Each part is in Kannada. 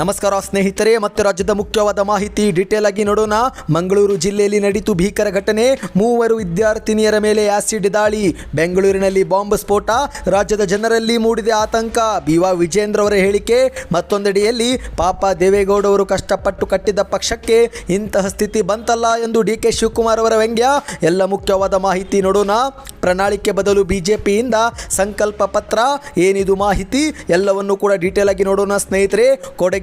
ನಮಸ್ಕಾರ ಸ್ನೇಹಿತರೆ, ಮತ್ತೆ ರಾಜ್ಯದ ಮುಖ್ಯವಾದ ಮಾಹಿತಿ ಡೀಟೇಲ್ ಆಗಿ ನೋಡೋಣ. ಮಂಗಳೂರು ಜಿಲ್ಲೆಯಲ್ಲಿ ನಡೀತು ಭೀಕರ ಘಟನೆ. ಮೂವರು ವಿದ್ಯಾರ್ಥಿನಿಯರ ಮೇಲೆ ಆಸಿಡ್ ದಾಳಿ. ಬೆಂಗಳೂರಿನಲ್ಲಿ ಬಾಂಬ್ ಸ್ಫೋಟ. ರಾಜ್ಯದ ಜನರಲ್ಲಿ ಮೂಡಿದೆ ಆತಂಕ. ಬಿವಾ ವಿಜೇಂದ್ರ ಅವರ ಹೇಳಿಕೆ ಮತ್ತೊಂದೆಡೆಯಲ್ಲಿ ಪಾಪ ದೇವೇಗೌಡ ಅವರು ಕಷ್ಟಪಟ್ಟು ಕಟ್ಟಿದ್ದ ಪಕ್ಷಕ್ಕೆ ಇಂತಹ ಸ್ಥಿತಿ ಬಂತಲ್ಲ ಎಂದು ಡಿ ಕೆ ಶಿವಕುಮಾರ್ ಅವರ ವ್ಯಂಗ್ಯ. ಎಲ್ಲ ಮುಖ್ಯವಾದ ಮಾಹಿತಿ ನೋಡೋಣ. ಪ್ರಣಾಳಿಕೆ ಬದಲು ಬಿಜೆಪಿಯಿಂದ ಸಂಕಲ್ಪ ಪತ್ರ. ಏನಿದು ಮಾಹಿತಿ? ಎಲ್ಲವನ್ನು ಕೂಡ ಡೀಟೇಲ್ ಆಗಿ ನೋಡೋಣ ಸ್ನೇಹಿತರೆ.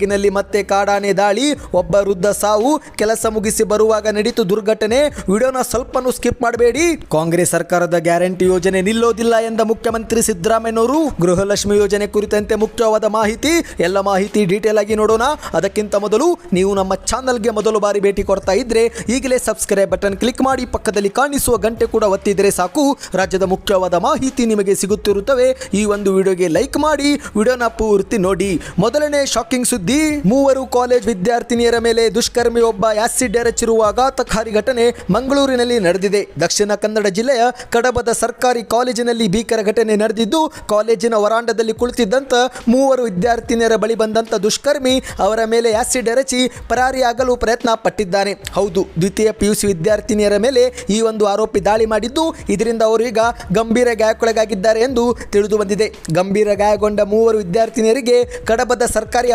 ಕೊಡಗಿನಲ್ಲಿ ಮತ್ತೆ ಕಾಡಾನೆ ದಾಳಿ, ಒಬ್ಬ ವೃದ್ಧ ಸಾವು, ಕೆಲಸ ಮುಗಿಸಿ ಬರುವಾಗ ನಡೀತು ದುರ್ಘಟನೆ. ವಿಡಿಯೋನ ಸ್ವಲ್ಪನೂ ಸ್ಕಿಪ್ ಮಾಡಬೇಡಿ. ಕಾಂಗ್ರೆಸ್ ಸರ್ಕಾರದ ಗ್ಯಾರಂಟಿ ಯೋಜನೆ ನಿಲ್ಲೋದಿಲ್ಲ ಎಂದ ಮುಖ್ಯಮಂತ್ರಿ ಸಿದ್ದರಾಮಯ್ಯನವರು, ಗೃಹಲಕ್ಷ್ಮಿ ಯೋಜನೆ ಕುರಿತಂತೆ ಮುಖ್ಯವಾದ ಮಾಹಿತಿ. ಎಲ್ಲ ಮಾಹಿತಿ ಡೀಟೇಲ್ ಆಗಿ ನೋಡೋಣ. ಅದಕ್ಕಿಂತ ಮೊದಲು ನೀವು ನಮ್ಮ ಚಾನಲ್ಗೆ ಮೊದಲು ಬಾರಿ ಭೇಟಿ ಕೊಡ್ತಾ ಇದ್ರೆ ಈಗಲೇ ಸಬ್ಸ್ಕ್ರೈಬ್ ಬಟನ್ ಕ್ಲಿಕ್ ಮಾಡಿ, ಪಕ್ಕದಲ್ಲಿ ಕಾಣಿಸುವ ಗಂಟೆ ಕೂಡ ಒತ್ತಿದ್ರೆ ಸಾಕು. ರಾಜ್ಯದ ಮುಖ್ಯವಾದ ಮಾಹಿತಿ ನಿಮಗೆ ಸಿಗುತ್ತಿರುತ್ತವೆ. ಈ ಒಂದು ವಿಡಿಯೋಗೆ ಲೈಕ್ ಮಾಡಿ, ವಿಡಿಯೋನ ಪೂರ್ತಿ ನೋಡಿ. ಮೊದಲನೇ ಶಾಕಿಂಗ್ ಸುದ್ದಿ. ಮೂವರು ಕಾಲೇಜ್ ವಿದ್ಯಾರ್ಥಿನಿಯರ ಮೇಲೆ ದುಷ್ಕರ್ಮಿ ಒಬ್ಬ ಆಸಿಡ್ ಎರಚಿರುವ ಆಘಾತಕಾರಿ ಘಟನೆ ಮಂಗಳೂರಿನಲ್ಲಿ ನಡೆದಿದೆ. ದಕ್ಷಿಣ ಕನ್ನಡ ಜಿಲ್ಲೆಯ ಕಡಬದ ಸರ್ಕಾರಿ ಕಾಲೇಜಿನಲ್ಲಿ ಭೀಕರ ಘಟನೆ ನಡೆದಿದ್ದು, ಕಾಲೇಜಿನ ವರಾಂಡದಲ್ಲಿ ಕುಳಿತಿದ್ದಂತ ಮೂವರು ವಿದ್ಯಾರ್ಥಿನಿಯರ ಬಳಿ ಬಂದಂತ ದುಷ್ಕರ್ಮಿ ಅವರ ಮೇಲೆ ಆಸಿಡ್ ಎರಚಿ ಪರಾರಿಯಾಗಲು ಪ್ರಯತ್ನ ಪಟ್ಟಿದ್ದಾನೆ ಹೌದು, ದ್ವಿತೀಯ ಪಿಯುಸಿ ವಿದ್ಯಾರ್ಥಿನಿಯರ ಮೇಲೆ ಈ ಒಂದು ಆರೋಪಿ ದಾಳಿ ಮಾಡಿದ್ದು, ಇದರಿಂದ ಅವರು ಈಗ ಗಂಭೀರ ಗಾಯಕ್ಕೊಳಗಾಗಿದ್ದಾರೆ ಎಂದು ತಿಳಿದು ಬಂದಿದೆ. ಗಂಭೀರ ಗಾಯಗೊಂಡ ಮೂವರು ವಿದ್ಯಾರ್ಥಿನಿಯರಿಗೆ ಕಡಬದ ಸರ್ಕಾರಿ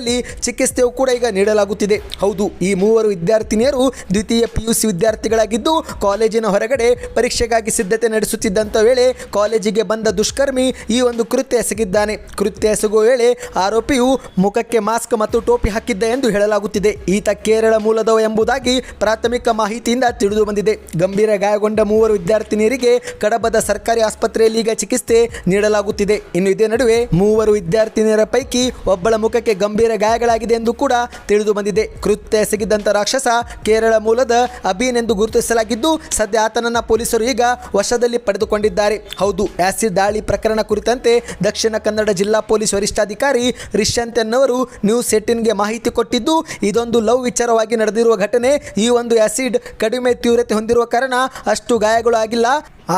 ಆಸ್ಪತ್ರೆಯಲ್ಲಿ ಚಿಕಿತ್ಸೆಯು ಕೂಡ ಈಗ ನೀಡಲಾಗುತ್ತಿದೆ. ಹೌದು, ಈ ಮೂವರು ವಿದ್ಯಾರ್ಥಿನಿಯರು ದ್ವಿತೀಯ ಪಿಯುಸಿ ವಿದ್ಯಾರ್ಥಿಗಳಾಗಿದ್ದು ಕಾಲೇಜಿನ ಹೊರಗಡೆ ಪರೀಕ್ಷೆಗಾಗಿ ಸಿದ್ಧತೆ ನಡೆಸುತ್ತಿದ್ದಂಥ ವೇಳೆ ಕಾಲೇಜಿಗೆ ಬಂದ ದುಷ್ಕರ್ಮಿ ಈ ಒಂದು ಕೃತ್ಯ ಎಸಗಿದ್ದಾನೆ. ಕೃತ್ಯ ಎಸಗುವ ವೇಳೆ ಆರೋಪಿಯು ಮುಖಕ್ಕೆ ಮಾಸ್ಕ್ ಮತ್ತು ಟೋಪಿ ಹಾಕಿದ್ದ ಎಂದು ಹೇಳಲಾಗುತ್ತಿದೆ. ಈತ ಕೇರಳ ಮೂಲದವ ಎಂಬುದಾಗಿ ಪ್ರಾಥಮಿಕ ಮಾಹಿತಿಯಿಂದ ತಿಳಿದು ಬಂದಿದೆ. ಗಂಭೀರ ಗಾಯಗೊಂಡ ಮೂವರು ವಿದ್ಯಾರ್ಥಿನಿಯರಿಗೆ ಕಡಬದ ಸರ್ಕಾರಿ ಆಸ್ಪತ್ರೆಯಲ್ಲಿ ಈಗ ಚಿಕಿತ್ಸೆ ನೀಡಲಾಗುತ್ತಿದೆ. ಇನ್ನು ಇದೇ ನಡುವೆ ಮೂವರು ವಿದ್ಯಾರ್ಥಿನಿಯರ ಪೈಕಿ ಒಬ್ಬಳ ಮುಖಕ್ಕೆ ಗಂಭೀರ ಗಾಯಗಳಾಗಿದೆ ಎಂದು ಕೂಡ ತಿಳಿದು ಬಂದಿದೆ. ಕೃತ್ಯ ಎಸಗಿದ್ದಂಥ ರಾಕ್ಷಸ ಕೇರಳ ಮೂಲದ ಅಬೀನ್ ಎಂದು ಗುರುತಿಸಲಾಗಿದ್ದು, ಸದ್ಯ ಆತನನ್ನ ಪೊಲೀಸರು ಈಗ ವಶದಲ್ಲಿ ಪಡೆದುಕೊಂಡಿದ್ದಾರೆ. ಹೌದು, ಆಸಿಡ್ ದಾಳಿ ಪ್ರಕರಣ ಕುರಿತಂತೆ ದಕ್ಷಿಣ ಕನ್ನಡ ಜಿಲ್ಲಾ ಪೊಲೀಸ್ ವರಿಷ್ಠಾಧಿಕಾರಿ ರಿಷಂತ್ ನ್ಯೂ ನ್ಯೂಸ್ ಏಟಿನ್ಗೆ ಮಾಹಿತಿ ಕೊಟ್ಟಿದ್ದು, ಇದೊಂದು ಲವ್ ವಿಚಾರವಾಗಿ ನಡೆದಿರುವ ಘಟನೆ. ಈ ಒಂದು ಆಸಿಡ್ ಕಡಿಮೆ ತೀವ್ರತೆ ಹೊಂದಿರುವ ಕಾರಣ ಅಷ್ಟು ಗಾಯಗಳು ಆಗಿಲ್ಲ.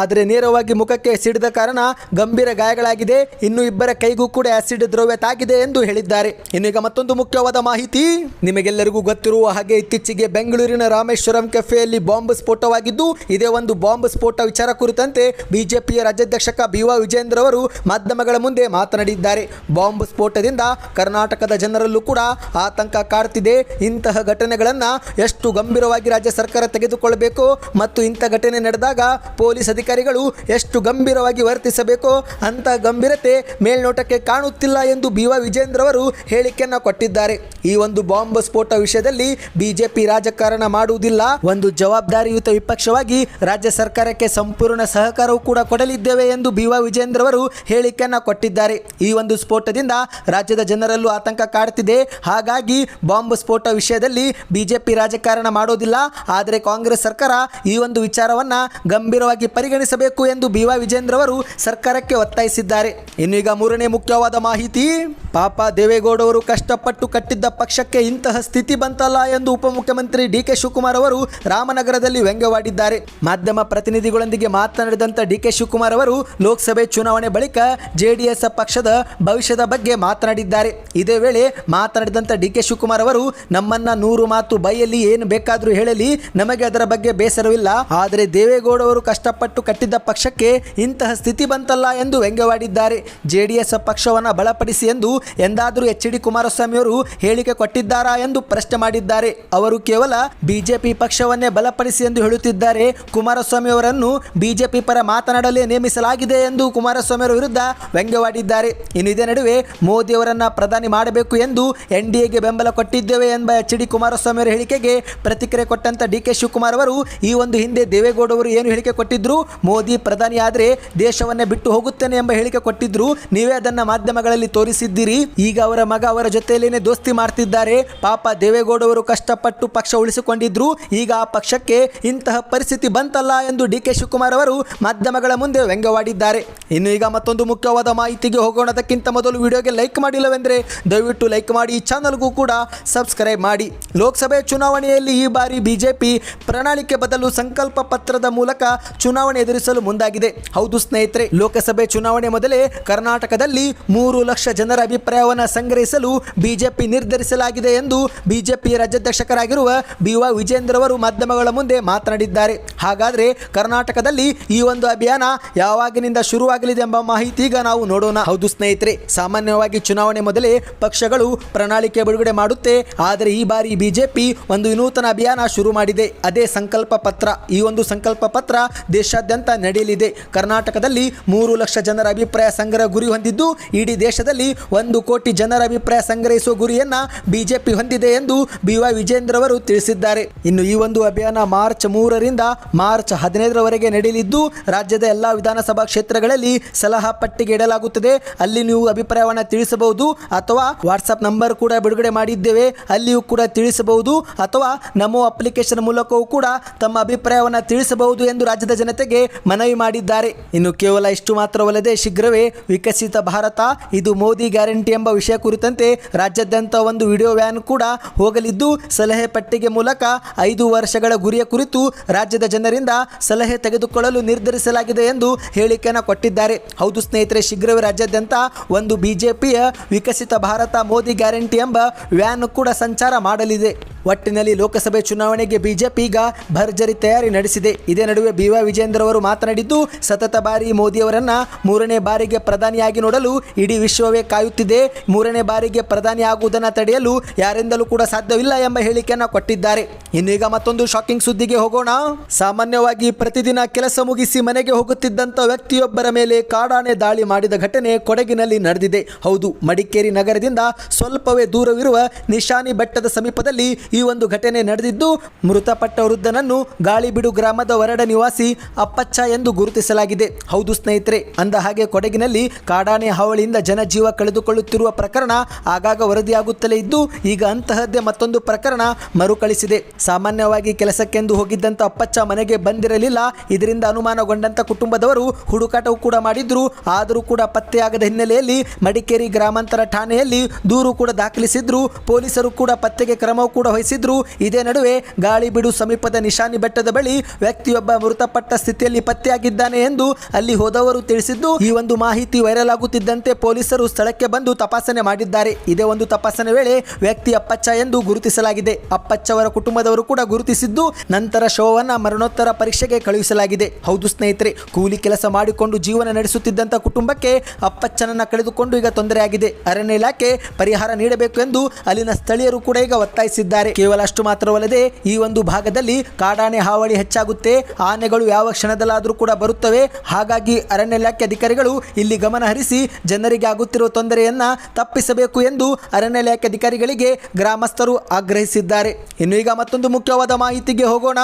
ಆದರೆ ನೇರವಾಗಿ ಮುಖಕ್ಕೆ ಸಿಡಿದ ಕಾರಣ ಗಂಭೀರ ಗಾಯಗಳಾಗಿದೆ. ಇನ್ನು ಇಬ್ಬರ ಕೈಗೂ ಕೂಡ ಆಸಿಡ್ ದ್ರವ್ಯ ತಾಗಿದೆ ಎಂದು ಹೇಳಿದ್ದಾರೆ. ಇನ್ನೀಗ ಮತ್ತೊಂದು ಮುಖ್ಯವಾದ ಮಾಹಿತಿ. ನಿಮಗೆಲ್ಲರಿಗೂ ಗೊತ್ತಿರುವ ಹಾಗೆ ಇತ್ತೀಚೆಗೆ ಬೆಂಗಳೂರಿನ ರಾಮೇಶ್ವರಂ ಕೆಫೆಯಲ್ಲಿ ಬಾಂಬ್ ಸ್ಫೋಟವಾಗಿದ್ದು, ಇದೇ ಒಂದು ಬಾಂಬ್ ಸ್ಫೋಟ ವಿಚಾರ ಕುರಿತಂತೆ ಬಿಜೆಪಿಯ ರಾಜ್ಯಾಧ್ಯಕ್ಷ ಬಿ ವಿಜೇಂದ್ರ ಅವರು ಮಾಧ್ಯಮಗಳ ಮುಂದೆ ಮಾತನಾಡಿದ್ದಾರೆ. ಬಾಂಬ್ ಸ್ಫೋಟದಿಂದ ಕರ್ನಾಟಕದ ಜನರಲ್ಲೂ ಕೂಡ ಆತಂಕ ಕಾಡ್ತಿದೆ. ಇಂತಹ ಘಟನೆಗಳನ್ನು ಎಷ್ಟು ಗಂಭೀರವಾಗಿ ರಾಜ್ಯ ಸರ್ಕಾರ ತೆಗೆದುಕೊಳ್ಳಬೇಕು ಮತ್ತು ಇಂಥ ಘಟನೆ ನಡೆದಾಗ ಪೊಲೀಸ್ ಅಧಿಕಾರಿಗಳು ಎಷ್ಟು ಗಂಭೀರವಾಗಿ ವರ್ತಿಸಬೇಕು ಅಂತ ಗಂಭೀರತೆ ಮೇಲ್ನೋಟಕ್ಕೆ ಕಾಣುತ್ತಿಲ್ಲ ಎಂದು ಬಿ ವಾ ವಿಜೇಂದ್ರ ಅವರು ಹೇಳಿಕೆಯನ್ನು ಕೊಟ್ಟಿದ್ದಾರೆ. ಈ ಒಂದು ಬಾಂಬ್ ಸ್ಫೋಟ ವಿಷಯದಲ್ಲಿ ಬಿಜೆಪಿ ರಾಜಕಾರಣ ಮಾಡುವುದಿಲ್ಲ. ಒಂದು ಜವಾಬ್ದಾರಿಯುತ ವಿಪಕ್ಷವಾಗಿ ರಾಜ್ಯ ಸರ್ಕಾರಕ್ಕೆ ಸಂಪೂರ್ಣ ಸಹಕಾರವೂ ಕೂಡ ಕೊಡಲಿದ್ದೇವೆ ಎಂದು ಬಿ ವಾ ವಿಜೇಂದ್ರ ಅವರು ಹೇಳಿಕೆಯನ್ನು ಕೊಟ್ಟಿದ್ದಾರೆ. ಈ ಒಂದು ಸ್ಫೋಟದಿಂದ ರಾಜ್ಯದ ಜನರಲ್ಲೂ ಆತಂಕ ಕಾಡ್ತಿದೆ. ಹಾಗಾಗಿ ಬಾಂಬ್ ಸ್ಫೋಟ ವಿಷಯದಲ್ಲಿ ಬಿಜೆಪಿ ರಾಜಕಾರಣ ಮಾಡೋದಿಲ್ಲ. ಆದರೆ ಕಾಂಗ್ರೆಸ್ ಸರ್ಕಾರ ಈ ಒಂದು ವಿಚಾರವನ್ನ ಗಂಭೀರವಾಗಿ ಪರಿಗಣಿಸಬೇಕು ಎಂದು ಬಿ ವಾ ವಿಜೇಂದ್ರ ಅವರು ಸರ್ಕಾರಕ್ಕೆ ಒತ್ತಾಯಿಸಿದ್ದಾರೆ. ಇನ್ನು ಈಗ ಮೂರನೇ ಮುಖ್ಯವಾದ ಮಾಹಿತಿ, ಪಾಪ ದೇವೇಗೌಡ ಅವರು ಕಷ್ಟಪಟ್ಟು ಕಟ್ಟಿದ್ದ ಪಕ್ಷಕ್ಕೆ ಇಂತಹ ಸ್ಥಿತಿ ಬಂತಲ್ಲ ಎಂದು ಉಪಮುಖ್ಯಮಂತ್ರಿ ಡಿ ಕೆ ಶಿವಕುಮಾರ್ ಅವರು ರಾಮನಗರದಲ್ಲಿ ವ್ಯಂಗ್ಯವಾಡಿದ್ದಾರೆ. ಮಾಧ್ಯಮ ಪ್ರತಿನಿಧಿಗಳೊಂದಿಗೆ ಮಾತನಾಡಿದಂತ ಡಿ ಕೆ ಶಿವಕುಮಾರ್ ಅವರು ಲೋಕಸಭೆ ಚುನಾವಣೆ ಬಳಿಕ ಜೆಡಿಎಸ್ ಪಕ್ಷದ ಭವಿಷ್ಯದ ಬಗ್ಗೆ ಮಾತನಾಡಿದ್ದಾರೆ. ಇದೇ ವೇಳೆ ಮಾತನಾಡಿದಂತ ಡಿ ಕೆ ಶಿವಕುಮಾರ್ ಅವರು, ನಮ್ಮನ್ನ ನೂರು ಮಾತು ಬೈಯಲ್ಲಿ ಏನು ಬೇಕಾದರೂ ಹೇಳಲಿ, ನಮಗೆ ಅದರ ಬಗ್ಗೆ ಬೇಸರವಿಲ್ಲ. ಆದರೆ ದೇವೇಗೌಡ ಅವರು ಕಷ್ಟಪಟ್ಟು ಕಟ್ಟಿದ್ದ ಪಕ್ಷಕ್ಕೆ ಇಂತಹ ಸ್ಥಿತಿ ಬಂತಲ್ಲ ಎಂದು ವ್ಯಂಗ್ಯವಾಡಿದ್ದಾರೆ. ಜೆಡಿಎಸ್ ಪಕ್ಷವನ್ನು ಬಲಪಡಿಸಿ ಎಂದು ಎಂದಾದರೂ ಎಚ್ ಡಿ ಕುಮಾರಸ್ವಾಮಿ ಅವರು ಹೇಳಿಕೆ ಕೊಟ್ಟಿದ್ದಾರಾ ಎಂದು ಪ್ರಶ್ನೆ ಮಾಡಿದ್ದಾರೆ. ಅವರು ಕೇವಲ ಬಿಜೆಪಿ ಪಕ್ಷವನ್ನೇ ಬಲಪಡಿಸಿ ಎಂದು ಹೇಳುತ್ತಿದ್ದಾರೆ. ಕುಮಾರಸ್ವಾಮಿ ಅವರನ್ನು ಬಿಜೆಪಿ ಪರ ಮಾತನಾಡಲೇ ನೇಮಿಸಲಾಗಿದೆ ಎಂದು ಕುಮಾರಸ್ವಾಮಿ ಅವರ ವಿರುದ್ಧ ವ್ಯಂಗ್ಯವಾಡಿದ್ದಾರೆ. ಇನ್ನು ಇದೇ ನಡುವೆ ಮೋದಿ ಅವರನ್ನ ಪ್ರಧಾನಿ ಮಾಡಬೇಕು ಎಂದು ಎನ್ ಡಿ ಬೆಂಬಲ ಕೊಟ್ಟಿದ್ದೇವೆ ಎಂಬ ಎಚ್ ಡಿ ಕುಮಾರಸ್ವಾಮಿ ಅವರ ಹೇಳಿಕೆಗೆ ಪ್ರತಿಕ್ರಿಯೆ ಕೊಟ್ಟಂತ ಡಿ ಕೆ ಶಿವಕುಮಾರ್ ಅವರು ಈ ಒಂದು ಹಿಂದೆ ದೇವೇಗೌಡ ಅವರು ಏನು ಹೇಳಿಕೆ ಕೊಟ್ಟಿದ್ರು? ಮೋದಿ ಪ್ರಧಾನಿ ಆದರೆ ದೇಶವನ್ನೇ ಬಿಟ್ಟು ಹೋಗುತ್ತೇನೆ ಎಂಬ ಹೇಳಿಕೆ ಕೊಟ್ಟಿದ್ರು. ನೀವೇ ಅದನ್ನ ಮಾಧ್ಯಮಗಳಲ್ಲಿ ತೋರಿಸಿದ್ದೀರಿ. ಈಗ ಅವರ ಮಗ ಅವರ ಜೊತೆಯಲ್ಲೇನೆ ದೋಸ್ತಿ ಮಾಡ್ತಿದ್ದಾರೆ. ಪಾಪ ದೇವೇಗೌಡ ಅವರು ಕಷ್ಟಪಟ್ಟು ಪಕ್ಷ ಉಳಿಸಿಕೊಂಡಿದ್ರು. ಈಗ ಆ ಪಕ್ಷಕ್ಕೆ ಇಂತಹ ಪರಿಸ್ಥಿತಿ ಬಂತಲ್ಲ ಎಂದು ಡಿ ಕೆ ಶಿವಕುಮಾರ್ ಅವರು ಮಾಧ್ಯಮಗಳ ಮುಂದೆ ವ್ಯಂಗ್ಯವಾಡಿದ್ದಾರೆ. ಇನ್ನು ಈಗ ಮತ್ತೊಂದು ಮುಖ್ಯವಾದ ಮಾಹಿತಿಗೆ ಹೋಗೋಣದಕ್ಕಿಂತ ಮೊದಲು ವಿಡಿಯೋಗೆ ಲೈಕ್ ಮಾಡಿಲ್ಲವೆಂದರೆ ದಯವಿಟ್ಟು ಲೈಕ್ ಮಾಡಿ. ಈ ಚಾನಲ್ಗೂ ಕೂಡ ಸಬ್ಸ್ಕ್ರೈಬ್ ಮಾಡಿ. ಲೋಕಸಭೆ ಚುನಾವಣೆಯಲ್ಲಿ ಈ ಬಾರಿ ಬಿಜೆಪಿ ಪ್ರಣಾಳಿಕೆ ಬದಲು ಸಂಕಲ್ಪ ಪತ್ರದ ಮೂಲಕ ಚುನಾವಣೆ ಚುನಾವಣೆ ಎದುರಿಸಲು ಮುಂದಾಗಿದೆ. ಹೌದು ಸ್ನೇಹಿತರೆ, ಲೋಕಸಭೆ ಚುನಾವಣೆ ಮೊದಲೇ ಕರ್ನಾಟಕದಲ್ಲಿ ಮೂರು ಲಕ್ಷ ಜನರ ಅಭಿಪ್ರಾಯವನ್ನು ಸಂಗ್ರಹಿಸಲು ಬಿಜೆಪಿ ನಿರ್ಧರಿಸಲಾಗಿದೆ ಎಂದು ಬಿಜೆಪಿ ರಾಜ್ಯಾಧ್ಯಕ್ಷಕರಾಗಿರುವ ಬಿ ವಿಜೇಂದ್ರ ಅವರು ಮಾಧ್ಯಮಗಳ ಮುಂದೆ ಮಾತನಾಡಿದ್ದಾರೆ. ಹಾಗಾದ್ರೆ ಕರ್ನಾಟಕದಲ್ಲಿ ಈ ಒಂದು ಅಭಿಯಾನ ಯಾವಾಗಿನಿಂದ ಶುರುವಾಗಲಿದೆ ಎಂಬ ಮಾಹಿತಿ ಈಗ ನಾವು ನೋಡೋಣ. ಹೌದು ಸ್ನೇಹಿತರೆ, ಸಾಮಾನ್ಯವಾಗಿ ಚುನಾವಣೆ ಮೊದಲೇ ಪಕ್ಷಗಳು ಪ್ರಣಾಳಿಕೆ ಬಿಡುಗಡೆ ಮಾಡುತ್ತೆ. ಆದರೆ ಈ ಬಾರಿ ಬಿಜೆಪಿ ಒಂದು ವಿನೂತನ ಅಭಿಯಾನ ಶುರು ಮಾಡಿದೆ. ಅದೇ ಸಂಕಲ್ಪ ಪತ್ರ. ಈ ಒಂದು ಸಂಕಲ್ಪ ಪತ್ರ ದೇಶಾದ್ಯಂತ ನಡೆಯಲಿದೆ. ಕರ್ನಾಟಕದಲ್ಲಿ ಮೂರು ಲಕ್ಷ ಜನರ ಅಭಿಪ್ರಾಯ ಸಂಗ್ರಹ ಗುರಿ ಹೊಂದಿದ್ದು, ಇಡೀ ದೇಶದಲ್ಲಿ ಒಂದು ಕೋಟಿ ಜನರ ಅಭಿಪ್ರಾಯ ಸಂಗ್ರಹಿಸುವ ಗುರಿಯನ್ನ ಬಿಜೆಪಿ ಹೊಂದಿದೆ ಎಂದು ಬಿ ವೈ ವಿಜೇಂದ್ರ ಅವರು ತಿಳಿಸಿದ್ದಾರೆ. ಇನ್ನು ಈ ಒಂದು ಅಭಿಯಾನ ಮಾರ್ಚ್ ಮೂರರಿಂದ ಮಾರ್ಚ್ ಹದಿನೈದರವರೆಗೆ ನಡೆಯಲಿದ್ದು, ರಾಜ್ಯದ ಎಲ್ಲಾ ವಿಧಾನಸಭಾ ಕ್ಷೇತ್ರಗಳಲ್ಲಿ ಸಲಹಾ ಪಟ್ಟಿಗೆ ಇಡಲಾಗುತ್ತದೆ. ಅಲ್ಲಿ ನೀವು ಅಭಿಪ್ರಾಯವನ್ನು ತಿಳಿಸಬಹುದು ಅಥವಾ ವಾಟ್ಸಪ್ ನಂಬರ್ ಕೂಡ ಬಿಡುಗಡೆ ಮಾಡಿದ್ದೇವೆ, ಅಲ್ಲಿಯೂ ಕೂಡ ತಿಳಿಸಬಹುದು ಅಥವಾ ನಮೋ ಅಪ್ಲಿಕೇಶನ್ ಮೂಲಕವೂ ಕೂಡ ತಮ್ಮ ಅಭಿಪ್ರಾಯವನ್ನು ತಿಳಿಸಬಹುದು ಎಂದು ರಾಜ್ಯದ ಜನತೆಗೆ ಮನವಿ ಮಾಡಿದ್ದಾರೆ. ಇನ್ನು ಕೇವಲ ಇಷ್ಟು ಮಾತ್ರವಲ್ಲದೆ ಶೀಘ್ರವೇ ವಿಕಸಿತ ಭಾರತ, ಇದು ಮೋದಿ ಗ್ಯಾರಂಟಿ ಎಂಬ ವಿಷಯ ಕುರಿತಂತೆ ರಾಜ್ಯಾದ್ಯಂತ ಒಂದು ವಿಡಿಯೋ ವ್ಯಾನ್ ಕೂಡ ಹೋಗಲಿದ್ದು, ಸಲಹೆ ಪಟ್ಟಿಗೆ ಮೂಲಕ ಐದು ವರ್ಷಗಳ ಗುರಿಯ ಕುರಿತು ರಾಜ್ಯದ ಜನರಿಂದ ಸಲಹೆ ತೆಗೆದುಕೊಳ್ಳಲು ನಿರ್ಧರಿಸಲಾಗಿದೆ ಎಂದು ಹೇಳಿಕೆಯನ್ನು ಕೊಟ್ಟಿದ್ದಾರೆ. ಹೌದು ಸ್ನೇಹಿತರೆ, ಶೀಘ್ರವೇ ರಾಜ್ಯಾದ್ಯಂತ ಒಂದು ಬಿಜೆಪಿಯ ವಿಕಸಿತ ಭಾರತ ಮೋದಿ ಗ್ಯಾರಂಟಿ ಎಂಬ ವ್ಯಾನ್ ಕೂಡ ಸಂಚಾರ ಮಾಡಲಿದೆ. ಒಟ್ಟಿನಲ್ಲಿ ಲೋಕಸಭೆ ಚುನಾವಣೆಗೆ ಬಿಜೆಪಿ ಈಗ ಭರ್ಜರಿ ತಯಾರಿ ನಡೆಸಿದೆ. ಇದೇ ನಡುವೆ ಬಿ ವೈ ವಿಜೇಂದ್ರ ಅವರು ಮಾತನಾಡಿದ್ದು, ಸತತ ಬಾರಿ ಮೋದಿಯವರನ್ನ ಮೂರನೇ ಬಾರಿಗೆ ಪ್ರಧಾನಿಯಾಗಿ ನೋಡಲು ಇಡೀ ವಿಶ್ವವೇ ಕಾಯುತ್ತಿದೆ. ಮೂರನೇ ಬಾರಿಗೆ ಪ್ರಧಾನಿ ಆಗುವುದನ್ನು ತಡೆಯಲು ಯಾರಿಂದಲೂ ಕೂಡ ಸಾಧ್ಯವಿಲ್ಲ ಎಂಬ ಹೇಳಿಕೆಯನ್ನು ಕೊಟ್ಟಿದ್ದಾರೆ. ಇನ್ನೀಗ ಮತ್ತೊಂದು ಶಾಕಿಂಗ್ ಸುದ್ದಿಗೆ ಹೋಗೋಣ. ಸಾಮಾನ್ಯವಾಗಿ ಪ್ರತಿದಿನ ಕೆಲಸ ಮುಗಿಸಿ ಮನೆಗೆ ಹೋಗುತ್ತಿದ್ದಂಥ ವ್ಯಕ್ತಿಯೊಬ್ಬರ ಮೇಲೆ ಕಾಡಾನೆ ದಾಳಿ ಮಾಡಿದ ಘಟನೆ ಕೊಡಗಿನಲ್ಲಿ ನಡೆದಿದೆ. ಹೌದು, ಮಡಿಕೇರಿ ನಗರದಿಂದ ಸ್ವಲ್ಪವೇ ದೂರವಿರುವ ನಿಶಾನಿ ಬೆಟ್ಟದ ಸಮೀಪದಲ್ಲಿ ಈ ಒಂದು ಘಟನೆ ನಡೆದಿದ್ದು ಮೃತಪಟ್ಟ ವೃದ್ಧನನ್ನು ಗಾಳಿಬಿಡು ಗ್ರಾಮದ ವರಡ ನಿವಾಸಿ ಅಪ್ಪಚ್ಚ ಎಂದು ಗುರುತಿಸಲಾಗಿದೆ. ಹೌದು ಸ್ನೇಹಿತರೆ, ಅಂದ ಹಾಗೆ ಕೊಡಗಿನಲ್ಲಿ ಕಾಡಾನೆ ಹಾವಳಿಯಿಂದ ಜನಜೀವ ಕಳೆದುಕೊಳ್ಳುತ್ತಿರುವ ಪ್ರಕರಣ ಆಗಾಗ ವರದಿಯಾಗುತ್ತಲೇ ಇದ್ದು, ಈಗ ಅಂತಹದ್ದೇ ಮತ್ತೊಂದು ಪ್ರಕರಣ ಮರುಕಳಿಸಿದೆ. ಸಾಮಾನ್ಯವಾಗಿ ಕೆಲಸಕ್ಕೆಂದು ಹೋಗಿದ್ದಂಥ ಅಪ್ಪಚ್ಚ ಮನೆಗೆ ಬಂದಿರಲಿಲ್ಲ. ಇದರಿಂದ ಅನುಮಾನಗೊಂಡಂತ ಕುಟುಂಬದವರು ಹುಡುಕಾಟವು ಕೂಡ ಮಾಡಿದ್ರು. ಆದರೂ ಕೂಡ ಪತ್ತೆಯಾಗದ ಹಿನ್ನೆಲೆಯಲ್ಲಿ ಮಡಿಕೇರಿ ಗ್ರಾಮಾಂತರ ಠಾಣೆಯಲ್ಲಿ ದೂರು ಕೂಡ ದಾಖಲಿಸಿದ್ರು. ಪೊಲೀಸರು ಕೂಡ ಪತ್ತೆಗೆ ಕ್ರಮವು ಕೂಡ ವಹಿಸಿದ್ರು ಇದೇ ನಡುವೆ ಗಾಳಿಬೀಡು ಸಮೀಪದ ನಿಶಾನಿ ಬೆಟ್ಟದ ಬಳಿ ವ್ಯಕ್ತಿಯೊಬ್ಬ ಮೃತಪಟ್ಟ ಸ್ಥಿತಿಯಲ್ಲಿ ಪತ್ತೆಯಾಗಿದ್ದಾನೆ ಎಂದು ಅಲ್ಲಿ ಹೋದವರು ತಿಳಿಸಿದ್ದು, ಈ ಒಂದು ಮಾಹಿತಿ ವೈರಲ್ ಆಗುತ್ತಿದ್ದಂತೆ ಪೊಲೀಸರು ಸ್ಥಳಕ್ಕೆ ಬಂದು ತಪಾಸಣೆ ಮಾಡಿದ್ದಾರೆ. ಇದೇ ಒಂದು ತಪಾಸಣೆ ವೇಳೆ ವ್ಯಕ್ತಿ ಅಪ್ಪಚ್ಚ ಎಂದು ಗುರುತಿಸಲಾಗಿದೆ. ಅಪ್ಪಚ್ಚವರ ಕುಟುಂಬದವರು ಕೂಡ ಗುರುತಿಸಿದ್ದು, ನಂತರ ಶವವನ್ನ ಮರಣೋತ್ತರ ಪರೀಕ್ಷೆಗೆ ಕಳುಹಿಸಲಾಗಿದೆ. ಹೌದು ಸ್ನೇಹಿತರೆ, ಕೂಲಿ ಕೆಲಸ ಮಾಡಿಕೊಂಡು ಜೀವನ ನಡೆಸುತ್ತಿದ್ದಂಥ ಕುಟುಂಬಕ್ಕೆ ಅಪ್ಪಚ್ಚನನ್ನ ಕಳೆದುಕೊಂಡು ಈಗ ತೊಂದರೆಯಾಗಿದೆ. ಅರಣ್ಯ ಇಲಾಖೆ ಪರಿಹಾರ ನೀಡಬೇಕು ಎಂದು ಅಲ್ಲಿನ ಸ್ಥಳೀಯರು ಕೂಡ ಈಗ ಒತ್ತಾಯಿಸಿದ್ದಾರೆ. ಕೇವಲ ಅಷ್ಟು ಮಾತ್ರವಲ್ಲದೆ ಈ ಒಂದು ಭಾಗದಲ್ಲಿ ಕಾಡಾನೆ ಹಾವಳಿ ಹೆಚ್ಚಾಗುತ್ತೆ. ಆನೆಗಳು ಯಾವ ಕ್ಷಣದಲ್ಲಾದರೂ ಕೂಡ ಬರುತ್ತವೆ. ಹಾಗಾಗಿ ಅರಣ್ಯ ಇಲಾಖೆ ಅಧಿಕಾರಿಗಳು ಇಲ್ಲಿ ಗಮನ ಹರಿಸಿ ಜನರಿಗೆ ಆಗುತ್ತಿರುವ ತೊಂದರೆಯನ್ನು ತಪ್ಪಿಸಬೇಕು ಎಂದು ಅರಣ್ಯ ಇಲಾಖೆ ಅಧಿಕಾರಿಗಳಿಗೆ ಗ್ರಾಮಸ್ಥರು ಆಗ್ರಹಿಸಿದ್ದಾರೆ. ಇನ್ನು ಈಗ ಮತ್ತೊಂದು ಮುಖ್ಯವಾದ ಮಾಹಿತಿಗೆ ಹೋಗೋಣ.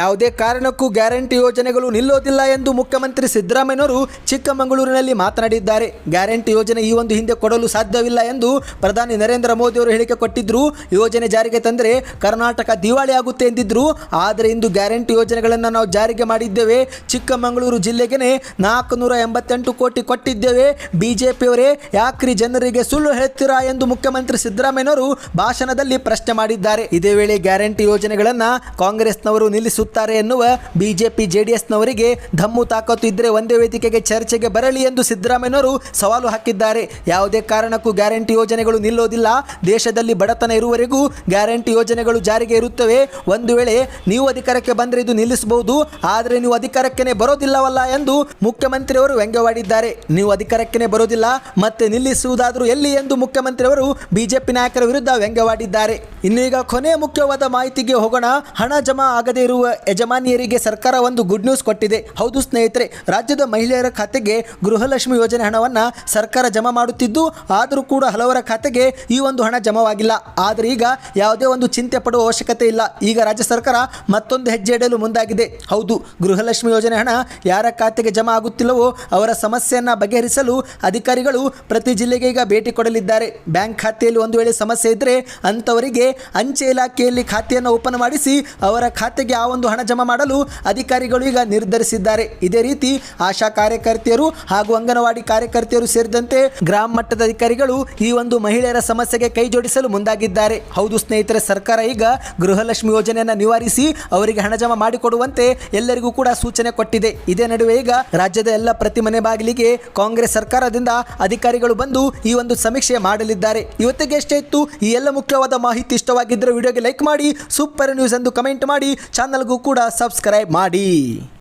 ಯಾವುದೇ ಕಾರಣಕ್ಕೂ ಗ್ಯಾರಂಟಿ ಯೋಜನೆಗಳು ನಿಲ್ಲೋದಿಲ್ಲ ಎಂದು ಮುಖ್ಯಮಂತ್ರಿ ಸಿದ್ದರಾಮಯ್ಯನವರು ಚಿಕ್ಕಮಗಳೂರಿನಲ್ಲಿ ಮಾತನಾಡಿದ್ದಾರೆ. ಗ್ಯಾರಂಟಿ ಯೋಜನೆ ಈ ಒಂದು ಹಿಂದೆ ಕೊಡಲು ಸಾಧ್ಯವಿಲ್ಲ ಎಂದು ಪ್ರಧಾನಿ ನರೇಂದ್ರ ಮೋದಿ ಅವರು ಹೇಳಿಕೆ ಕೊಟ್ಟಿದ್ರು. ಯೋಜನೆ ಜಾರಿಗೆ ತಂದರೆ ಕರ್ನಾಟಕ ದಿವಾಳಿ ಆಗುತ್ತೆ ಎಂದಿದ್ರು. ಆದರೆ ಇಂದು ಗ್ಯಾರಂಟಿ ಯೋಜನೆಗಳನ್ನು ನಾವು ಜಾರಿಗೆ ಮಾಡಿದ್ದೇವೆ. ಚಿಕ್ಕಮಗಳೂರು ಜಿಲ್ಲೆಗೆ ನಾಲ್ಕುನೂರ ಎಂಬತ್ತೆಂಟು ಕೋಟಿ ಕೊಟ್ಟಿದ್ದೇವೆ. ಬಿಜೆಪಿಯವರೇ, ಯಾಕ್ರಿ ಜನರಿಗೆ ಸುಳ್ಳು ಹೇಳ್ತೀರಾ ಎಂದು ಮುಖ್ಯಮಂತ್ರಿ ಸಿದ್ದರಾಮಯ್ಯನವರು ಭಾಷಣದಲ್ಲಿ ಪ್ರಶ್ನೆ ಮಾಡಿದ್ದಾರೆ. ಇದೇ ವೇಳೆ ಗ್ಯಾರಂಟಿ ಯೋಜನೆಗಳನ್ನು ಕಾಂಗ್ರೆಸ್ನವರು ನಿಲ್ಲಿಸುತ್ತಾರೆ ಎನ್ನುವ ಬಿಜೆಪಿ, ಜೆಡಿಎಸ್ನವರಿಗೆ ಧಮ್ಮು ತಾಕತ್ತು ಇದ್ದರೆ ಒಂದೇ ವೇದಿಕೆಗೆ ಚರ್ಚೆಗೆ ಬರಲಿ ಎಂದು ಸಿದ್ದರಾಮಯ್ಯನವರು ಸವಾಲು ಹಾಕಿದ್ದಾರೆ. ಯಾವುದೇ ಕಾರಣಕ್ಕೂ ಗ್ಯಾರಂಟಿ ಯೋಜನೆಗಳು ನಿಲ್ಲೋದಿಲ್ಲ. ದೇಶದಲ್ಲಿ ಬಡತನ ಇರುವವರೆಗೂ ಗ್ಯಾರಂಟಿ ಯೋಜನೆಗಳು ಜಾರಿಗೆ ಇರುತ್ತವೆ. ಒಂದು ವೇಳೆ ನೀವು ಅಧಿಕಾರಕ್ಕೆ ಬಂದರೆ ಇದು ನಿಲ್ಲಿಸಬಹುದು. ಆದರೆ ನೀವು ಅಧಿಕಾರಕ್ಕೆ ಬರೋದಿಲ್ಲವಲ್ಲ ಎಂದು ಮುಖ್ಯಮಂತ್ರಿಯವರು ವ್ಯಂಗ್ಯವಾಡಿದ್ದಾರೆ. ನೀವು ಅಧಿಕಾರಕ್ಕೆ ಬರೋದಿಲ್ಲ, ಮತ್ತೆ ನಿಲ್ಲಿಸುವುದಾದರೂ ಎಲ್ಲಿ ಎಂದು ಮುಖ್ಯಮಂತ್ರಿಯವರು ಬಿಜೆಪಿ ನಾಯಕರ ವಿರುದ್ಧ ವ್ಯಂಗ್ಯವಾಡಿದ್ದಾರೆ. ಇನ್ನು ಈಗ ಕೊನೆಯ ಮುಖ್ಯವಾದ ಮಾಹಿತಿಗೆ ಹೋಗೋಣ. ಹಣ ಜಮಾ ಆಗದೇ ಇರುವ ಯಜಮಾನಿಯರಿಗೆ ಸರ್ಕಾರ ಒಂದು ಗುಡ್ ನ್ಯೂಸ್ ಕೊಟ್ಟಿದೆ. ಹೌದು ಸ್ನೇಹಿತರೆ, ರಾಜ್ಯದ ಮಹಿಳೆಯರ ಖಾತೆಗೆ ಗೃಹಲಕ್ಷ್ಮಿ ಯೋಜನೆ ಹಣವನ್ನು ಸರ್ಕಾರ ಜಮಾ ಮಾಡುತ್ತಿದ್ದು, ಆದರೂ ಕೂಡ ಹಲವರ ಖಾತೆಗೆ ಈ ಒಂದು ಹಣ ಜಮಾವಾಗಿಲ್ಲ. ಆದರೆ ಈಗ ಯಾವುದೇ ಒಂದು ಚಿಂತೆ ಪಡುವ ಅವಶ್ಯಕತೆ ಇಲ್ಲ. ಈಗ ರಾಜ್ಯ ಸರ್ಕಾರ ಮತ್ತೊಂದು ಹೆಜ್ಜೆ ಇಡಲು ಮುಂದಾಗಿದೆ. ಹೌದು, ಗೃಹಲಕ್ಷ್ಮಿ ಯೋಜನೆ ಹಣ ಯಾರ ಖಾತೆಗೆ ಜಮಾ ಆಗುತ್ತಿಲ್ಲವೋ ಅವರ ಸಮಸ್ಯೆಯನ್ನು ಬಗೆಹರಿಸಲು ಅಧಿಕಾರಿಗಳು ಪ್ರತಿ ಜಿಲ್ಲೆಗೆ ಈಗ ಭೇಟಿ ಕೊಡಲಿದ್ದಾರೆ. ಬ್ಯಾಂಕ್ ಖಾತೆಯಲ್ಲಿ ಒಂದು ವೇಳೆ ಸಮಸ್ಯೆ ಇದ್ದರೆ ಅಂಥವರಿಗೆ ಅಂಚೆ ಇಲಾಖೆಯಲ್ಲಿ ಖಾತೆಯನ್ನು ಓಪನ್ ಮಾಡಿಸಿ ಅವರ ಖಾತೆಗೆ ಆ ಒಂದು ಹಣ ಜಮಾ ಮಾಡಲು ಅಧಿಕಾರಿಗಳು ಈಗ ನಿರ್ಧರಿಸಿದ್ದಾರೆ. ಇದೇ ರೀತಿ ಆಶಾ ಕಾರ್ಯಕರ್ತೆಯರು ಹಾಗೂ ಅಂಗನವಾಡಿ ಕಾರ್ಯಕರ್ತೆಯರು ಸೇರಿದಂತೆ ಗ್ರಾಮ ಮಟ್ಟದ ಅಧಿಕಾರಿಗಳು ಈ ಒಂದು ಮಹಿಳೆಯರ ಸಮಸ್ಯೆಗೆ ಕೈ ಜೋಡಿಸಲು ಮುಂದಾಗಿದ್ದಾರೆ. ಹೌದು, ಸ್ನೇಹಿತರೆ, ಸರ್ಕಾರ ಸರ್ಕಾರ ಈಗ ಗೃಹಲಕ್ಷ್ಮಿ ಯೋಜನೆಯನ್ನು ನಿವಾರಿಸಿ ಅವರಿಗೆ ಹಣ ಜಮಾ ಮಾಡಿಕೊಡುವಂತೆ ಎಲ್ಲರಿಗೂ ಕೂಡ ಸೂಚನೆ ಕೊಟ್ಟಿದೆ. ಇದೇ ನಡುವೆ ಈಗ ರಾಜ್ಯದ ಎಲ್ಲ ಪ್ರತಿ ಮನೆ ಬಾಗಿಲಿಗೆ ಕಾಂಗ್ರೆಸ್ ಸರ್ಕಾರದಿಂದ ಅಧಿಕಾರಿಗಳು ಬಂದು ಈ ಒಂದು ಸಮೀಕ್ಷೆ ಮಾಡಲಿದ್ದಾರೆ. ಇವತ್ತಿಗೆ ಎಷ್ಟೇ ಇತ್ತು, ಈ ಎಲ್ಲ ಮುಖ್ಯವಾದ ಮಾಹಿತಿ ಇಷ್ಟವಾಗಿದ್ದರೆ ವಿಡಿಯೋಗೆ ಲೈಕ್ ಮಾಡಿ, ಸೂಪರ್ ನ್ಯೂಸ್ ಎಂದು ಕಮೆಂಟ್ ಮಾಡಿ, ಚಾನಲ್ಗೂ ಕೂಡ ಸಬ್ಸ್ಕ್ರೈಬ್ ಮಾಡಿ.